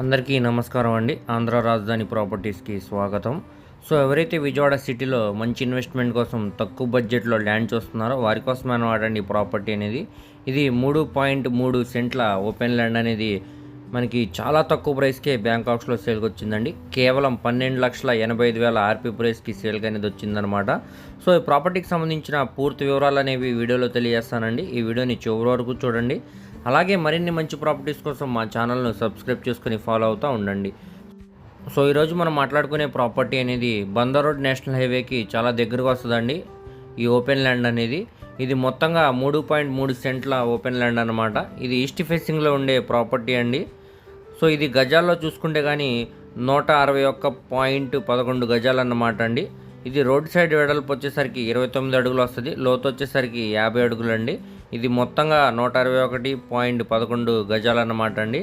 అందరికీ నమస్కారం అండి. ఆంధ్ర రాజధాని ప్రాపర్టీస్కి స్వాగతం. సో ఎవరైతే విజయవాడ సిటీలో మంచి ఇన్వెస్ట్మెంట్ కోసం తక్కువ బడ్జెట్లో ల్యాండ్ చూస్తున్నారో వారి కోసం అనవాడండి ప్రాపర్టీ అనేది. ఇది మూడు పాయింట్ మూడు సెంట్ల ఓపెన్ ల్యాండ్ అనేది మనకి చాలా తక్కువ ప్రైస్కే బ్యాంకాక్స్లో సేల్కి వచ్చిందండి. కేవలం పన్నెండు లక్షల ఎనభై ఐదు వేల ఆర్పీ ప్రైస్కి సేల్కి అనేది వచ్చిందనమాట సో ఈ ప్రాపర్టీకి సంబంధించిన పూర్తి వివరాలు అనేవి వీడియోలో తెలియజేస్తానండి. ఈ వీడియోని చివరి వరకు చూడండి. అలాగే మరిన్ని మంచి ప్రాపర్టీస్ కోసం మా ఛానల్ను సబ్స్క్రైబ్ చేసుకుని ఫాలో అవుతూ ఉండండి. సో ఈరోజు మనం మాట్లాడుకునే ప్రాపర్టీ అనేది బందర్ రోడ్ నేషనల్ హైవేకి చాలా దగ్గరగా వస్తుందండి. ఈ ఓపెన్ ల్యాండ్ అనేది ఇది మొత్తంగా మూడు పాయింట్ మూడు సెంట్ల ఓపెన్ ల్యాండ్ అనమాట ఇది ఈస్ట్ ఫేసింగ్లో ఉండే ప్రాపర్టీ అండి. సో ఇది గజాల్లో చూసుకుంటే కానీ నూట అరవై ఒక్క పాయింట్ పదకొండు గజాలు అన్నమాట అండి. ఇది రోడ్ సైడ్ వెడల్పు వచ్చేసరికి ఇరవై తొమ్మిది అడుగులు వస్తుంది. లోతు వచ్చేసరికి యాభై అడుగులు అండి ఇది మొత్తంగా నూట అరవై ఒకటి పాయింట్ పదకొండు గజాలు అన్నమాట అండి.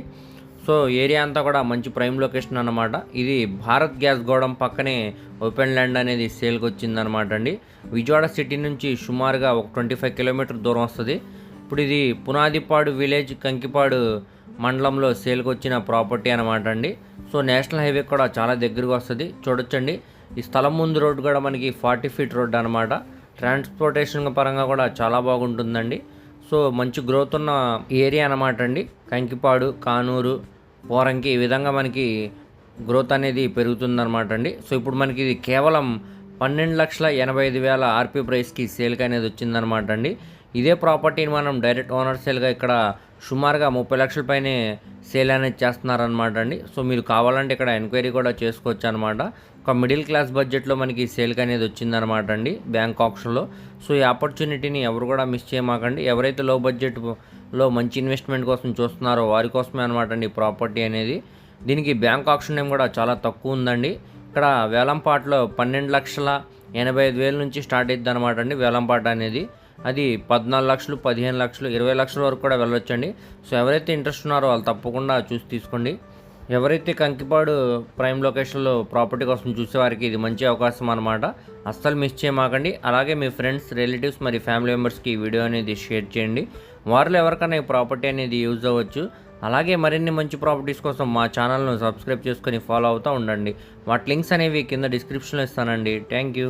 సో ఏరియా అంతా కూడా మంచి ప్రైమ్ లొకేషన్ అన్నమాట. ఇది భారత్ గ్యాస్ గోడం పక్కనే ఓపెన్ ల్యాండ్ అనేది సేల్కి వచ్చిందనమాట అండి. విజయవాడ సిటీ నుంచి సుమారుగా ఒక ట్వంటీ ఫైవ్ కిలోమీటర్ దూరం వస్తుంది. ఇప్పుడు ఇది పునాదిపాడు విలేజ్ కంకిపాడు మండలంలో సేల్కి వచ్చిన ప్రాపర్టీ అనమాట అండి. సో నేషనల్ హైవే కూడా చాలా దగ్గరగా వస్తుంది. చూడొచ్చండి. ఈ స్థలం ముందు రోడ్డు కూడా మనకి ఫార్టీ ఫీట్ రోడ్ అనమాట ట్రాన్స్పోర్టేషన్ పరంగా కూడా చాలా బాగుంటుందండి. సో మంచి గ్రోత్ ఉన్న ఏరియా అనమాట అండి. కంకిపాడు కానూరు పోరంకి ఈ విధంగా మనకి గ్రోత్ అనేది పెరుగుతుందన్నమాట అండి. సో ఇప్పుడు మనకి ఇది కేవలం పన్నెండు లక్షల ఎనభై ఐదు వేల ఆర్పీ ప్రైస్కి సేల్కి అనేది వచ్చిందనమాట అండి. ఇదే ప్రాపర్టీని మనం డైరెక్ట్ ఓనర్ సేల్గా ఇక్కడ సుమారుగా ముప్పై లక్షల పైనే సేల్ అనేది చేస్తున్నారనమాట అండి. సో మీరు కావాలంటే ఇక్కడ ఎంక్వైరీ కూడా చేసుకోవచ్చు అనమాట ఒక మిడిల్ క్లాస్ బడ్జెట్లో మనకి సేల్కి అనేది వచ్చిందనమాట అండి బ్యాంక్ ఆప్షన్లో. సో ఈ ఆపర్చునిటీని ఎవరు కూడా మిస్ చేయమాకండి. ఎవరైతే లో బడ్జెట్లో మంచి ఇన్వెస్ట్మెంట్ కోసం చూస్తున్నారో వారి కోసమే అనమాట అండి ప్రాపర్టీ అనేది. దీనికి బ్యాంక్ ఆప్షన్ నేమ్ కూడా చాలా తక్కువ ఉందండి. ఇక్కడ వేలంపాట్లో పన్నెండు లక్షల ఎనభై ఐదు వేల నుంచి స్టార్ట్ అవుతుంది అనమాట అండి వేలంపాట అనేది. అది పద్నాలుగు లక్షలు పదిహేను లక్షలు ఇరవై లక్షల వరకు కూడా వెళ్ళొచ్చండి. సో ఎవరైతే ఇంట్రెస్ట్ ఉన్నారో వాళ్ళు తప్పకుండా చూసి తీసుకోండి. ఎవరైతే కంకిపాడు ప్రైమ్ లొకేషన్లో ప్రాపర్టీ కోసం చూసేవారికి ఇది మంచి అవకాశం అనమాట అస్సలు మిస్ చేయమాకండి. అలాగే మీ ఫ్రెండ్స్ రిలేటివ్స్ మరి ఫ్యామిలీ మెంబర్స్కి ఈ వీడియో అనేది షేర్ చేయండి. వారిలో ఎవరికైనా ఈ ప్రాపర్టీ అనేది యూజ్ అవ్వచ్చు. అలాగే మరిన్ని మంచి ప్రాపర్టీస్ కోసం మా ఛానల్ను సబ్స్క్రైబ్ చేసుకొని ఫాలో అవుతూ ఉండండి. వాటి లింక్స్ అనేవి కింద డిస్క్రిప్షన్లో ఇస్తానండి. Thank you.